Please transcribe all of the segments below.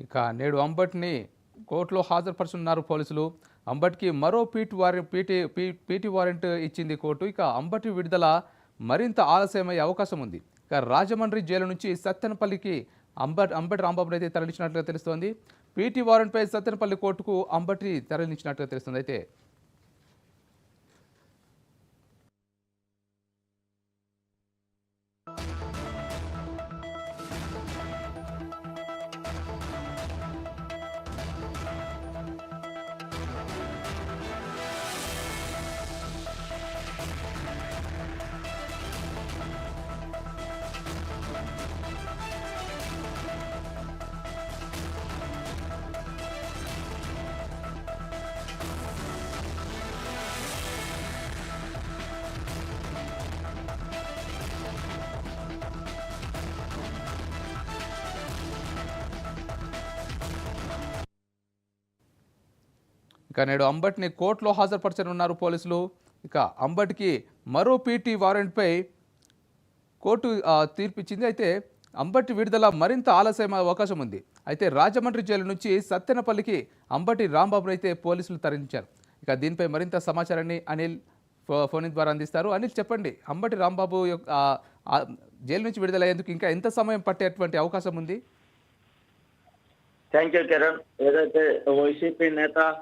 ఇక నేడు అంబట్ని కోర్టులో హాజరుపరుచున్నారు పోలీసులు. అంబట్కి మరో PT warrant PT P- PT warrant ఇచ్చింది కోర్టు. ఇక అంబటి విడుదల మరింత ఆలస్యమయ్యే అవకాశం ఉంది. ఇక రాజమండ్రి జైలు నుంచి సత్తెనపల్లికి అంబట్ అంబటి రాంబాబుని అయితే తరలించినట్లుగా తెలుస్తోంది. పీటీ వారెంట్పై సత్తెనపల్లి కోర్టుకు అంబటి తరలించినట్లుగా తెలుస్తుంది. అయితే ఇక నేడు అంబట్ని కోర్టులో హాజరుపరచనున్నారు పోలీసులు. ఇక అంబట్కి మరో పీటీ వారెంట్పై కోర్టు తీర్పిచ్చింది. అయితే అంబటి విడుదల మరింత ఆలస్యం అవకాశం ఉంది. అయితే రాజమండ్రి జైలు నుంచి సత్తెనపల్లికి అంబటి రాంబాబును అయితే పోలీసులు తరలించారు. ఇక దీనిపై మరింత సమాచారాన్ని అనిల్ ఫో- ఫోన్ ద్వారా అందిస్తారు. అనిల్ చెప్పండి అంబటి రాంబాబు యొక్క జైలు నుంచి విడుదలయ్యేందుకు ఇంకా ఎంత సమయం పట్టేటువంటి అవకాశం ఉంది? Thank you Kiran. ఏదైతే వైసీపీ నేత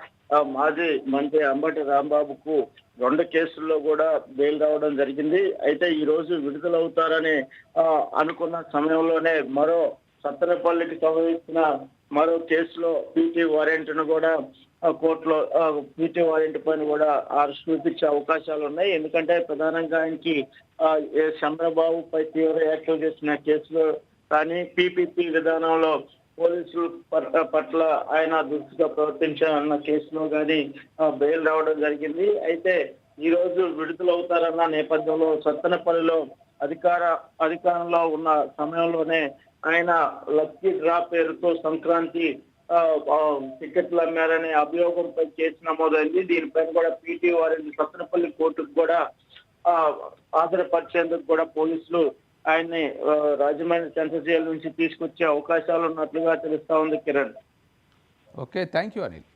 మాజీ మంత్రి అంబటి రాంబాబుకు రెండు కేసుల్లో కూడా బెయిల్ రావడం జరిగింది. అయితే ఈ రోజు విడుదలవుతారని ఆ, అనుకున్న సమయంలోనే మరో సత్తెనపల్లికి సంబంధించిన మరో కేసులో పీటీ వారెంట్ను కూడా కోర్టులో పీటీ వారెంట్ పైన కూడా అరెస్ట్ చూపించే అవకాశాలు ఉన్నాయి. ఎందుకంటే ప్రధానంగా ఆయనకి చంద్రబాబు పై తీవ్ర వ్యాఖ్యలు చేసిన కేసులో కానీ పీపీపీ విధానంలో పోలీసులు పట్ల పట్ల ఆయన దుస్తుగా ప్రవర్తించారన్న కేసులో కానీ బెయిల్ రావడం జరిగింది. అయితే ఈ రోజు విడుదలవుతారన్న నేపథ్యంలో సత్తెనపల్లిలో అధికార అధికారంలో ఉన్న సమయంలోనే ఆయన లక్కీ డ్రా పేరుతో సంక్రాంతి ఆ, టికెట్లు అమ్మారనే అభియోగంపై కేసు నమోదైంది. దీనిపైన కూడా పీటీ వారిని సత్తెనపల్లి కోర్టుకు కూడా ఆ, హాజరుపరిచేందుకు కూడా పోలీసులు ఆయన్ని రాజమండ్రి సెంట్రల్ జైలు నుంచి తీసుకొచ్చే అవకాశాలు ఉన్నట్లుగా తెలుస్తా ఉంది Kiran. Okay thank you Anil.